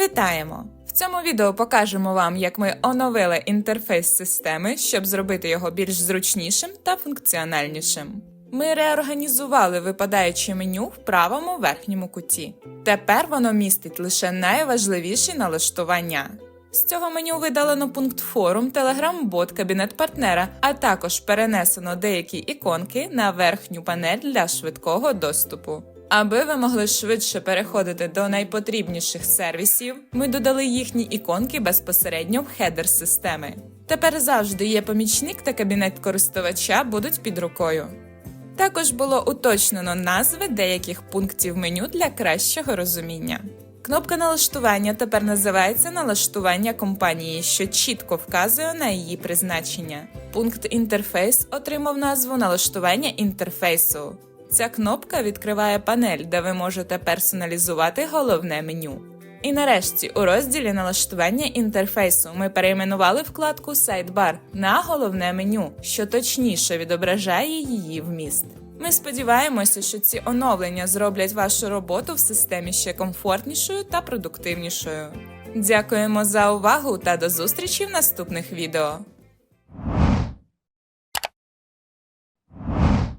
Вітаємо! В цьому відео покажемо вам, як ми оновили інтерфейс системи, щоб зробити його більш зручнішим та функціональнішим. Ми реорганізували випадаюче меню в правому верхньому куті. Тепер воно містить лише найважливіші налаштування. З цього меню видалено пункт форум, телеграм-бот, кабінет партнера, а також перенесено деякі іконки на верхню панель для швидкого доступу. Аби ви могли швидше переходити до найпотрібніших сервісів, ми додали їхні іконки безпосередньо в хедер системи. Тепер завжди є помічник та кабінет користувача будуть під рукою. Також було уточнено назви деяких пунктів меню для кращого розуміння. Кнопка налаштування тепер називається налаштування компанії, що чітко вказує на її призначення. Пункт інтерфейс отримав назву налаштування інтерфейсу. Ця кнопка відкриває панель, де ви можете персоналізувати головне меню. І нарешті у розділі налаштування інтерфейсу ми перейменували вкладку Sidebar на головне меню, що точніше відображає її вміст. Ми сподіваємося, що ці оновлення зроблять вашу роботу в системі ще комфортнішою та продуктивнішою. Дякуємо за увагу та до зустрічі в наступних відео.